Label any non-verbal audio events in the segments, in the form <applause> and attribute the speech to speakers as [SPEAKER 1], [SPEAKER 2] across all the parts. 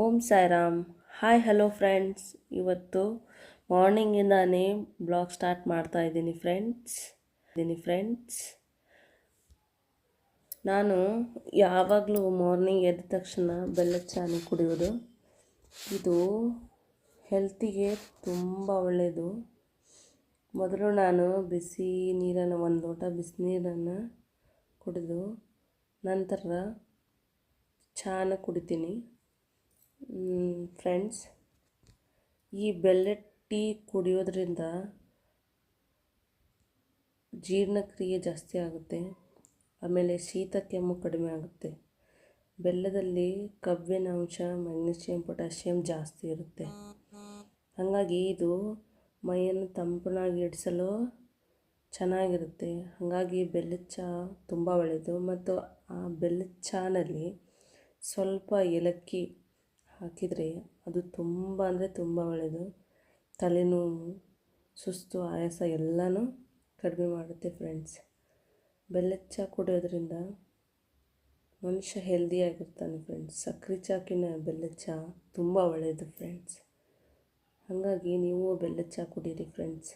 [SPEAKER 1] Om Sairam. Hi hello friends ಇವತ್ತು ಮಾರ್ನಿಂಗಿಂದಾನೇ blog start ಮಾಡ್ತಾ ಇದ್ದೀನಿ ಫ್ರೆಂಡ್ಸ್ ಇದ್ದೀನಿ ಫ್ರೆಂಡ್ಸ್ ನಾನು ಯಾವಾಗಲೂ ಮಾರ್ನಿಂಗ್ ಎದ್ದ ತಕ್ಷಣ ಬೆಲ್ಲದ ಚಾನೆ ಕುಡಿಯೋದು. ಇದು ಹೆಲ್ತಿಗೆ ತುಂಬ ಒಳ್ಳೆಯದು ಮೊದಲು ನಾನು ಬಿಸಿ ನೀರನ್ನು, ಒಂದು ಲೋಟ ಬಿಸಿನೀರನ್ನು ಕುಡಿದು ನಂತರ ಚಾನ ಕುಡಿತೀನಿ. ಫ್ರೆಂಡ್ಸ್ ಈ ಬೆಲ್ಲ ಟೀ ಕುಡಿಯೋದ್ರಿಂದ ಜೀರ್ಣಕ್ರಿಯೆ ಜಾಸ್ತಿ ಆಗುತ್ತೆ, ಆಮೇಲೆ ಶೀತ ಕೆಮ್ಮು ಕಡಿಮೆ ಆಗುತ್ತೆ. ಬೆಲ್ಲದಲ್ಲಿ ಕಬ್ಬಿನ ಅಂಶ ಮೆಗ್ನೀಷಿಯಂ ಪೊಟ್ಯಾಷಿಯಂ ಜಾಸ್ತಿ ಇರುತ್ತೆ. ಹಾಗಾಗಿ ಇದು ಮೈಯನ್ನು ತಂಪನಾಗಿ ಇಡಿಸಲು ಚೆನ್ನಾಗಿರುತ್ತೆ. ಹಾಗಾಗಿ ಬೆಲ್ಲದ ಚಹಾ ತುಂಬ ಒಳ್ಳೆಯದು ಮತ್ತು ಆ ಬೆಲ್ಲದ ಚಹಾನಲ್ಲಿ ಸ್ವಲ್ಪ ಏಲಕ್ಕಿ ಹಾಕಿದರೆ ಅದು ತುಂಬ ಅಂದರೆ ತುಂಬ ಒಳ್ಳೆಯದು ತಲೆನೋವು, ಸುಸ್ತು, ಆಯಾಸ ಎಲ್ಲನೂ ಕಡಿಮೆ ಮಾಡುತ್ತೆ ಫ್ರೆಂಡ್ಸ್ ಬೆಲ್ಲದ ಚಹಾ ಕುಡಿಯೋದ್ರಿಂದ ಮನುಷ್ಯ ಹೆಲ್ದಿಯಾಗಿರ್ತಾನೆ ಫ್ರೆಂಡ್ಸ್ ಸಕ್ಕರೆ ಚಾಕಿನ ಬೆಲ್ಲದ ಚಹಾ ತುಂಬ ಒಳ್ಳೆಯದು ಫ್ರೆಂಡ್ಸ್ ಹಾಗಾಗಿ ನೀವು ಬೆಲ್ಲದ ಚಹಾ ಕುಡೀರಿ ಫ್ರೆಂಡ್ಸ್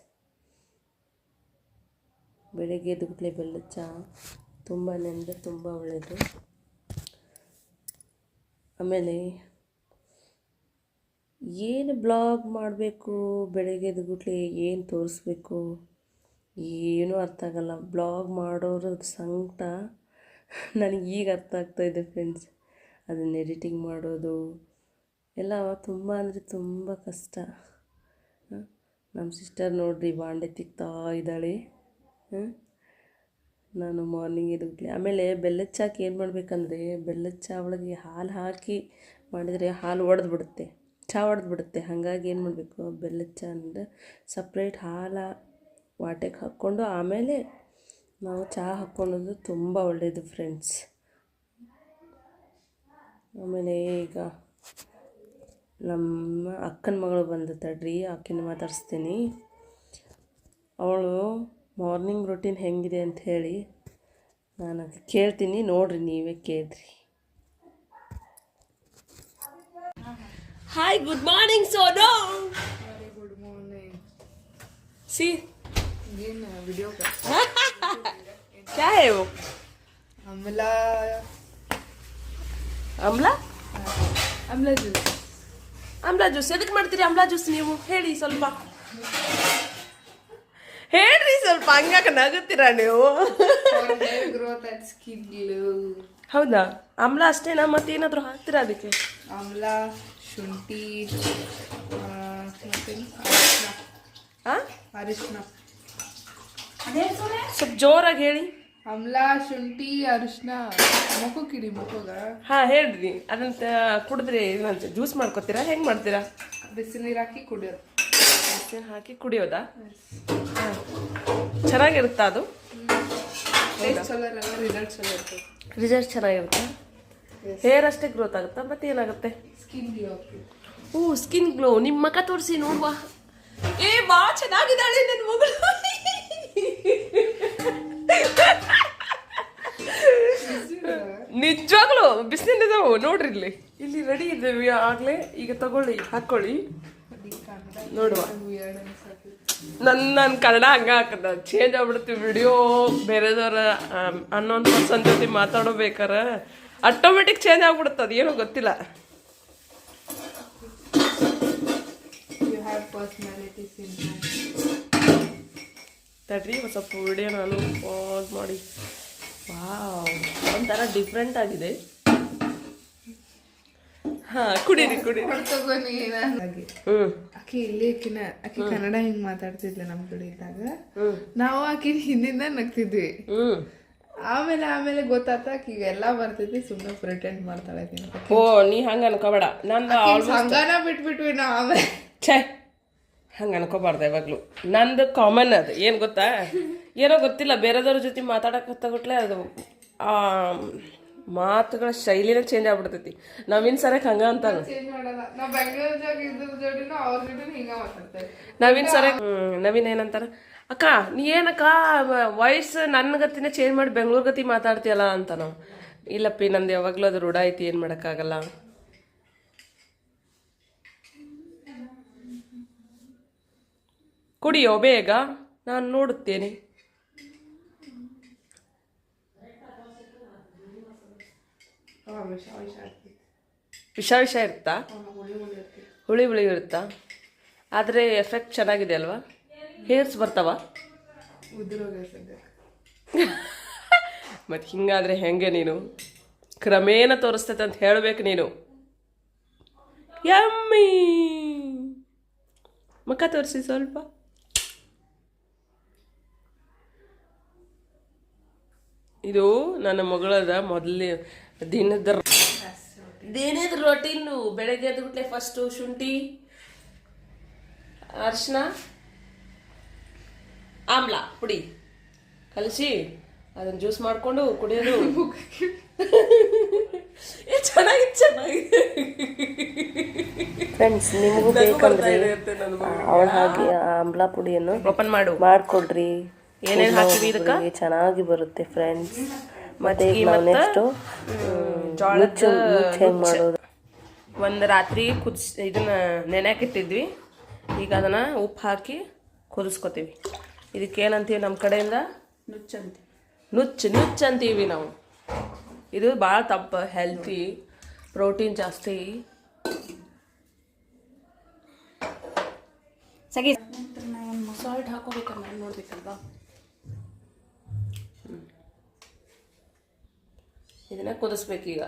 [SPEAKER 1] ಬೆಳಗ್ಗೆ ಎದ್ದು ಕೂಡಲೇ ಬೆಲ್ಲದ ಚಹಾ ತುಂಬ ಅಂದರೆ ತುಂಬ ಒಳ್ಳೆಯದು ಆಮೇಲೆ ಏನು ಬ್ಲಾಗ್ ಮಾಡಬೇಕು? ಬೆಳಗ್ಗೆ ಎದ್ದು ಕೂಡಲೇ ಏನು ತೋರಿಸ್ಬೇಕು? ಏನೂ ಅರ್ಥ ಆಗಲ್ಲ. ಬ್ಲಾಗ್ ಮಾಡೋರ ಸಂಕಟ ನನಗೆ ಈಗ ಅರ್ಥ ಆಗ್ತಾಯಿದೆ ಫ್ರೆಂಡ್ಸ್ ಅದನ್ನು ಎಡಿಟಿಂಗ್ ಮಾಡೋದು, ಎಲ್ಲ ತುಂಬ ಅಂದರೆ ತುಂಬ ಕಷ್ಟ? ನಮ್ಮ ಸಿಸ್ಟರ್ ನೋಡ್ರಿ ಬಾಂಡೆ ತಿಕ್ತಾ ಇದ್ದಾಳೆ? ನಾನು ಮಾರ್ನಿಂಗ್ ಎದ್ಬಿಟ್ಲೆ ಆಮೇಲೆ ಬೆಲ್ಲದ ಚಾಕ್ಕೆ ಏನು ಮಾಡಬೇಕಂದ್ರೆ, ಬೆಲ್ಲದ ಚಾ ಒಳಗೆ ಹಾಲು ಹಾಕಿ ಮಾಡಿದರೆ ಹಾಲು ಒಡೆದು ಬಿಡುತ್ತೆ. ಚಹಾ ಹೊಡೆದು ಬಿಡುತ್ತೆ ಹಾಗಾಗಿ ಏನು ಮಾಡಬೇಕು? ಬೆಲ್ಲದ ಚಹಾ ಅಂದರೆ ಸಪ್ರೇಟ್ ಹಾಲು, ವಾಟೆಗೆ ಹಾಕ್ಕೊಂಡು ಆಮೇಲೆ ನಾವು ಚಹಾ ಹಾಕ್ಕೊಳ್ಳೋದು ತುಂಬ ಒಳ್ಳೆಯದು ಫ್ರೆಂಡ್ಸ್ ಆಮೇಲೆ ಈಗ ನಮ್ಮ ಅಕ್ಕನ ಮಗಳು ಬಂದು ತಡ್ರಿ, ಆಕಿನ ಮಾತಾಡಿಸ್ತೀನಿ. ಅವಳು ಮಾರ್ನಿಂಗ್ ರೊಟೀನ್ ಹೆಂಗಿದೆ ಅಂತ ಹೇಳಿ ನಾನು ಕೇಳ್ತೀನಿ. ನೋಡ್ರಿ ನೀವೇ ಕೇಳ್ರಿ. hi good morning Sonu
[SPEAKER 2] good morning
[SPEAKER 1] C
[SPEAKER 2] ಏನು ವಿಡಿಯೋ
[SPEAKER 1] क्या है वो
[SPEAKER 2] ಆಮ್ಲಾ
[SPEAKER 1] ಆಮ್ಲಾ
[SPEAKER 2] ಆಮ್ಲ ಜ್ಯೂಸ್
[SPEAKER 1] ಆಮ್ಲಾ ಜ್ಯೂಸ್ ಎದಕ್ಕೆ ಮಾಡ್ತೀರಿ ಆಮ್ಲಾ ಜ್ಯೂಸ್ ನೀವು ಹೇಳಿ ಸ್ವಲ್ಪ ಹೇಳ್ರಿ ಸ್ವಲ್ಪ ಹಂಗಾಕ ನಗುತ್ತೀರಾ ನೀವು
[SPEAKER 2] ಗ್ರೋತ್ ಅಂಡ್ ಸ್ಕಿನ್ ಗ್ಲೋ
[SPEAKER 1] ಹೌದಾ? ಆಮ್ಲ ಅಷ್ಟೇನಾ ಮತ್ತೇನಾದರೂ ಹಾಕ್ತೀರಾ ಅದಕ್ಕೆ?
[SPEAKER 2] ಆಮ್ಲ ಶುಂಠಿ ಅರಿಶಿನ
[SPEAKER 1] ಸ್ವಲ್ಪ ಜೋರಾಗಿ ಹೇಳಿ.
[SPEAKER 2] ಆಮ್ಲ ಶುಂಠಿ ಅರಿಶಿನ ಮುಖಕ್ಕಿಡಿ ಮುಖಗ.
[SPEAKER 1] ಹಾ ಹೇಳ್ರಿ. ಅದಂತ ಕುಡಿದ್ರಿ ಜ್ಯೂಸ್ ಮಾಡ್ಕೊತೀರಾ? ಹೆಂಗೆ ಮಾಡ್ತೀರಾ?
[SPEAKER 2] ಬಿಸಿ ನೀರು ಹಾಕಿ ಕುಡಿಯೋದು.
[SPEAKER 1] ಬಿಸಿನೀರು ಹಾಕಿ ಕುಡಿಯೋದಾ? ಹಾಂ. ಚೆನ್ನಾಗಿರುತ್ತಾ ಅದು?
[SPEAKER 2] ಟೇಸ್ಟ್ ಚಲೋ ಇರಲ್ಲ ರಿಸಲ್ಟ್ ಚಲೋ ಇರ್ತದೆ.
[SPEAKER 1] ರಿಸಲ್ಟ್ ಚೆನ್ನಾಗಿರುತ್ತೆ. ಹೇರ್ ಅಷ್ಟೇ ಗ್ರೋತ್ ಆಗುತ್ತಾ? ಮತ್ತೆ ಏನಾಗುತ್ತೆ?
[SPEAKER 2] Skin glow
[SPEAKER 1] oh skin glow ನಿಮ್ಮ ಮಗ ತೋರಿಸಿ ನೋಡುವ. ಏ ಬಾ ಚೆನ್ನಾಗಿದ್ದಾಳೆ ನನ್ನ ಮಗಳು. ನಿಜವಾಗ್ಲು ಬಿಸಿಲಿದ್ದಾವೆ ನೋಡ್ರಿ ಇಲ್ಲಿ. ಇಲ್ಲಿ ರೆಡಿ ಇದ್ದೇವೆ ಆಗ್ಲೇ. ಈಗ ತಗೊಳ್ಳಿ ಹಾಕೊಳ್ಳಿ. ನೋಡುವ. ನನ್ನ ನನ್ನ ಕನ್ನಡ ಹಂಗ ಹಾಕದ. ಚೇಂಜ್ ಆಗ್ಬಿಡ್ತೀವಿ ವಿಡಿಯೋ ಬೇರೆದವ್ರ ಅನ್ನೊಂದು ಪರ್ಸನ್ ಜೊತೆ ಮಾತಾಡೋಬೇಕಾರ ಆಟೋಮೆಟಿಕ್ ಚೇಂಜ್ ಆಗ್ಬಿಡುತ್ತೆ. ಏನೋ ಗೊತ್ತಿಲ್ಲ. ತಡ್ರಿ ಒಂದು ಸ್ವಲ್ಪ ವಿಡಿಯೋ ನಾನು ಪಾಸ್ ಮಾಡಿ. ವಾವ್ ಒಂಥರ ಡಿಫ್ರೆಂಟ್ ಆಗಿದೆ. ಹಾ ಕುಡೀರಿ ಕುಡೀರಿ.
[SPEAKER 2] ತಗೋ ನೀನ
[SPEAKER 1] ಹ್ಞೂ
[SPEAKER 2] ಆಕಿ ಇಲ್ಲಿ ಆಕಿನ ಆಕಿ ಕನ್ನಡ ಹಿಂಗ್ ಮಾತಾಡ್ತಿದ್ಲ ನಮ್ ಕಡೆ ಇದ್ದಾಗ. ನಾವು ಆಕಿ ಹಿಂದಿಂದ ನಗ್ತಿದ್ವಿ.
[SPEAKER 1] ಹ್ಞೂ
[SPEAKER 2] ಆಮೇಲೆ ಆಮೇಲೆ ಗೊತ್ತಾತ ಆಕಿಗೆ ಎಲ್ಲಾ ಬರ್ತೈತಿ ಸುಮ್ಮನೆ ಪ್ರಿಟೆಂಡ್ ಮಾಡ್ತಾಳೆ ಆಕಿ.
[SPEAKER 1] ಓ ನೀ ಹಂಗೆ ಅನ್ಕೋಬೇಡ. ನಂದು
[SPEAKER 2] ಆಕಿ ಸಂಗನ ಬಿಟ್ಬಿಟ್ವಿ ನಾ ಆಮೇಲೆ.
[SPEAKER 1] ಛೇ ಹಂಗೆ ಅನ್ಕೋಬಾರ್ದು ಯಾವಾಗಲೂ. ನಂದು ಕಾಮನ್ ಅದು. ಏನು ಗೊತ್ತಾ? ಏನೋ ಗೊತ್ತಿಲ್ಲ ಬೇರೆದವ್ರ ಜೊತೆ ಮಾತಾಡಕತ್ತಾಗಟ್ಲೆ ಅದು ಆ ಮಾತುಗಳ ಶೈಲಿನ ಚೇಂಜ್ ಆಗ್ಬಿಡ್ತೈತಿ. ನವೀನ್ ಸರ್ ಹಂಗ
[SPEAKER 2] ಅಂತ
[SPEAKER 1] ನವೀನ್ ಸರ್ ನವೀನ್ ಏನಂತಾರ? ಅಕ್ಕ ನೀ ಏನಕ್ಕ ವಾಯ್ಸ್ ನನ್ನ ಗತಿನ ಚೇಂಜ್ ಮಾಡಿ ಬೆಂಗಳೂರು ಗತಿ ಮಾತಾಡ್ತಿಯಲ್ಲ ಅಂತ ನಾವು. ಇಲ್ಲಪ್ಪಿ ನಂದು ಯಾವಾಗ್ಲೂ ಅದು ರೂಢ ಐತಿ ಏನು ಆಗಲ್ಲ
[SPEAKER 3] ಕುಡಿಯೋ ಬೇಗ ನಾನು ನೋಡುತ್ತೇನೆ.
[SPEAKER 2] ವಿಷ ವಿಷ
[SPEAKER 3] ವಿಷ ವಿಷ ಇರುತ್ತಾ?
[SPEAKER 2] ಹುಳಿ ಹುಳಿ ಇರ್ತೈತಿ
[SPEAKER 3] ಹುಳಿ ಹುಳಿ ಇರುತ್ತಾ? ಆದರೆ ಎಫೆಕ್ಟ್ ಚೆನ್ನಾಗಿದೆ ಅಲ್ವಾ? ಹೇರ್ಸ್ ಬರ್ತಾವ?
[SPEAKER 2] ಉದುರೋಗ <laughs>
[SPEAKER 3] ಮತ್ತು ಹಿಂಗಾದ್ರೆ ಹೆಂಗೆ ನೀನು? ಕ್ರಮೇಣ ತೋರಿಸ್ತೈತೆ ಅಂತ ಹೇಳಬೇಕು ನೀನು. ಯಮ್ಮಿ! ಮುಖ ತೋರಿಸಿ ಸ್ವಲ್ಪ. ಇದು ನನ್ನ ಮಗಳದ ಮೊದಲೇ ದಿನದ ದಿನದ ರೊಟೀನು ಬೆಳಗ್ಗೆ ಎದ್ಬಿಟ್ಲೆ ಫಸ್ಟು ಶುಂಠಿ ಅರ್ಶಿನ ಆಮ್ಲ ಪುಡಿ ಕಲಸಿ ಅದನ್ನ ಜ್ಯೂಸ್ ಮಾಡ್ಕೊಂಡು ಕುಡಿಯೋದು. ಚೆನ್ನಾಗಿತ್ತು ಚೆನ್ನಾಗಿ ಚೆನ್ನಾಗಿದೆ
[SPEAKER 1] ಫ್ರೆಂಡ್ಸ್ ನಿಮಗೂ ಬೇಕಂದ್ರೆ ಅವಳ ಹಾಗೆ ಆಮ್ಲ ಪುಡಿಯನ್ನು
[SPEAKER 3] ಓಪನ್ ಮಾಡು.
[SPEAKER 1] ಮಾಡ್ಕೊಡ್ರಿ.
[SPEAKER 3] ಏನೇನು ಹಾಕಿವಿ ಇದಕ್ಕೆ?
[SPEAKER 1] ಚೆನ್ನಾಗಿ ಬರುತ್ತೆ ಫ್ರೆಂಡ್ಸ್ ಮತ್ತೆ ನೆಕ್ಸ್ಟ್
[SPEAKER 3] ಜೋಳದ
[SPEAKER 1] ಹೆಂಗ್ ಮಾಡೋದು?
[SPEAKER 3] ಒಂದು ರಾತ್ರಿ ಕುದಿಸ್ ಇದನ್ನ ನೆನೆಯಾಕಿಟ್ಟಿದ್ವಿ ಈಗ ಅದನ್ನ ಉಪ್ಪು ಹಾಕಿ ಕುದಿಸ್ಕೊತೀವಿ. ಇದಕ್ಕೇನಂತೀವಿ ನಮ್ಮ ಕಡೆಯಿಂದ? ನುಚ್ಚಂತೀವಿ. ನುಚ್ಚು ನುಚ್ಚ ಅಂತೀವಿ ನಾವು. ಇದು ಭಾಳ ತಪ್ಪ ಹೆಲ್ತಿ ಪ್ರೋಟೀನ್ ಜಾಸ್ತಿ. ಸಾಲ್ಟ್ ಹಾಕೋಬೇಕಲ್ಲ ನೋಡ್ಬೇಕಲ್ವಾ? ಇದನ್ನ ಕುದಿಸ್ಬೇಕೀಗ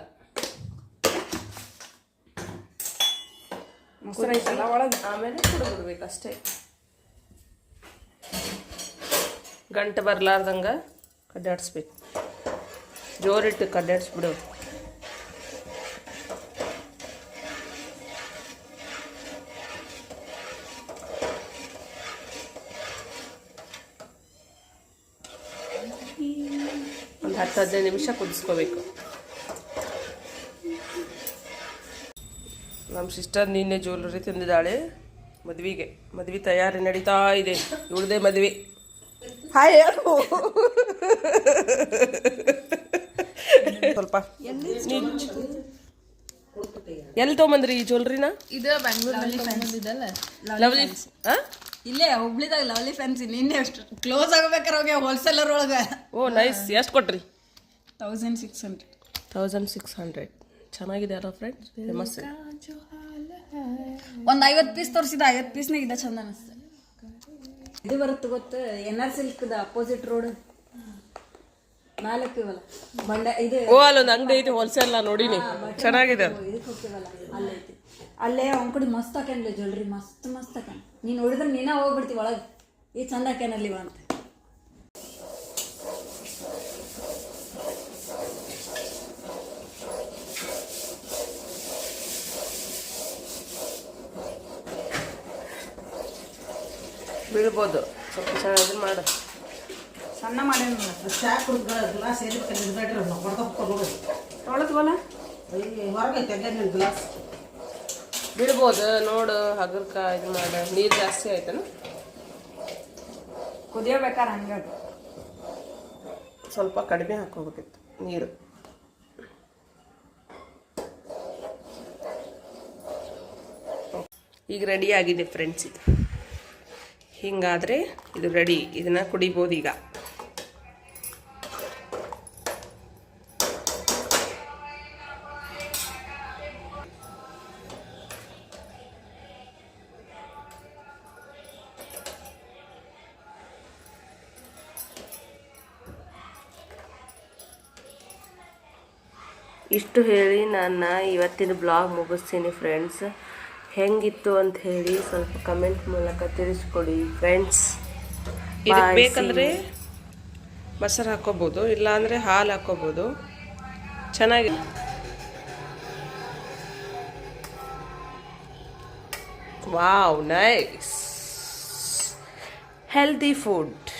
[SPEAKER 4] ಒಳಗೆ.
[SPEAKER 3] ಆಮೇಲೆ ಕುಡಿದ್ಬಿಡ್ಬೇಕು ಅಷ್ಟೇ. ಗಂಟು ಬರಲಾರ್ದಂಗೆ ಕಡ್ಡಾಡಿಸ್ಬೇಕು. ಜೋರಿಟ್ಟು ಕಡ್ಡಾಡಿಸ್ಬಿಡು. ಒಂದು ಹತ್ತು ಹದಿನೈದು ನಿಮಿಷ ಕುದಿಸ್ಕೋಬೇಕು. ನಮ್ಮ ಸಿಸ್ಟರ್ ನಿನ್ನೆ ಜ್ಯುವೆಲ್ಲರಿ ತಿಂದಿದ್ದಾಳೆ. ಮದುವೆಗೆ. ಮದುವೆ ತಯಾರಿ ನಡೀತಾ ಇದೆ. ಇವಳದೇ ಮದುವೆ. ಹಾಯ್ ಹೇಳು ಸ್ವಲ್ಪ. ಎಲ್ಲಿ ತಗೊಂಬಂದ್ರಿ ಈ ಜ್ಯುವೆಲ್ರಿನ
[SPEAKER 2] ಇದು ಬೆಂಗಳೂರಲ್ಲಿ ಇದಲ್ಲ
[SPEAKER 3] ಲವ್ಲಿ
[SPEAKER 4] ಇಲ್ಲೇ ಹುಬ್ಳಿದಾಗ ಲವ್ಲಿ ಫ್ಯಾನ್ಸಿ ನಿನ್ನೆ ಅಷ್ಟು ಕ್ಲೋಸ್ ಆಗ್ಬೇಕಾರೆ ಹೋಗಿ ಹೋಲ್ಸೇಲರ್ ಒಳಗೆ.
[SPEAKER 3] ಓ ನೈಸ್ ಎಷ್ಟು ಕೊಟ್ರಿ?
[SPEAKER 4] Thousand six hundred
[SPEAKER 3] thousand six hundred ಚೆನ್ನಾಗಿದೆ ಅಲ್ಲ ಫ್ರೆಂಡ್ಸ್ ಫೇಮಸ್
[SPEAKER 4] ಒಂದು ಐವತ್ತು ಪೀಸ್ ತೋರಿಸಿದ ಐವತ್ತು ಪೀಸ್ನಾಗ ಇದೆ ಚಂದ ಅನಿಸ್ತು. ಇದು ಬರುತ್ತೆ ಗೊತ್ತು ಎನ್ ಆರ್ ಸಿಲ್ಕ್ದ ಅಪೋಸಿಟ್ ರೋಡ್ ನಾಲ್ಕಿವಲ್ಲ ಬಂಡೆ ಇದು
[SPEAKER 3] ಓ ಅಲ್ಲೊಂದು ಅಂಗಡಿ ಐತಿ ಹೋಲ್ಸೇಲ್ ನೋಡಿನಿ. ಚೆನ್ನಾಗಿದೆ.
[SPEAKER 4] ಇದಕ್ಕೆ ಹೋಗ್ತೀವಲ್ಲ ಅಲ್ಲೈತಿ ಅಲ್ಲೇ ಅವ್ನ ಕಡೆ ಮಸ್ತ್ ಹಾಕ್ಯಾನ್ಲಿ ಜ್ಯುವೆಲ್ರಿ ಮಸ್ತ್ ಮಸ್ತ್ ಹಾಕ್ಯಾನ. ನೀನು ನೋಡಿದ್ರೆ ನೀನೇ ಹೋಗ್ಬಿಡ್ತೀವಿ ಒಳಗೆ. ಈ ಚಂದ ಹಾಕ್ಯಾನಲ್ಲಿವ ಅಂತ.
[SPEAKER 3] ಬೀಳ್ಬೋದು. ಸ್ವಲ್ಪ ಚೆನ್ನಾಗಿ ಮಾಡು.
[SPEAKER 4] ಸಣ್ಣ ಮಾಡ್ಯಾನ
[SPEAKER 1] ಗ್ಲಾಸ್
[SPEAKER 3] ಬಿಡ್ಬೋದು ನೋಡು ಹಗರ್ಕ ಇದು ಮಾಡ. ನೀರು ಜಾಸ್ತಿ ಆಯ್ತನ?
[SPEAKER 4] ಕುದಿಯೋಬೇಕಾರೆ ಹಂಗೆ.
[SPEAKER 3] ಸ್ವಲ್ಪ ಕಡಿಮೆ ಹಾಕೋಬೇಕಿತ್ತು ನೀರು. ಈಗ ರೆಡಿ ಆಗಿದೆ ಫ್ರೆಂಡ್ಸ್ ಇದು. ಹಿಂಗಾದರೆ ಇದು ರೆಡಿ. ಇದನ್ನು ಕುಡಿಬೋದು ಈಗ
[SPEAKER 1] ಇಷ್ಟು ಹೇಳಿ ನಾನು ಇವತ್ತಿನ ಬ್ಲಾಗ್ ಮುಗಿಸ್ತೀನಿ ಫ್ರೆಂಡ್ಸ್ ಹೆಂಗಿತ್ತು ಅಂತ ಹೇಳಿ ಸ್ವಲ್ಪ ಕಮೆಂಟ್ ಮೂಲಕ ತಿಳಿಸ್ಕೊಡಿ ಫ್ರೆಂಡ್ಸ್
[SPEAKER 3] ಇದಕ್ಕೆ ಬೇಕಂದ್ರೆ ಮೊಸರು ಹಾಕೋಬೋದು ಇಲ್ಲಾಂದರೆ ಹಾಲು ಹಾಕೋಬಹುದು ಚೆನ್ನಾಗಿ ವಾವ್ ನೈಸ್ ಹೆಲ್ದಿ ಫುಡ್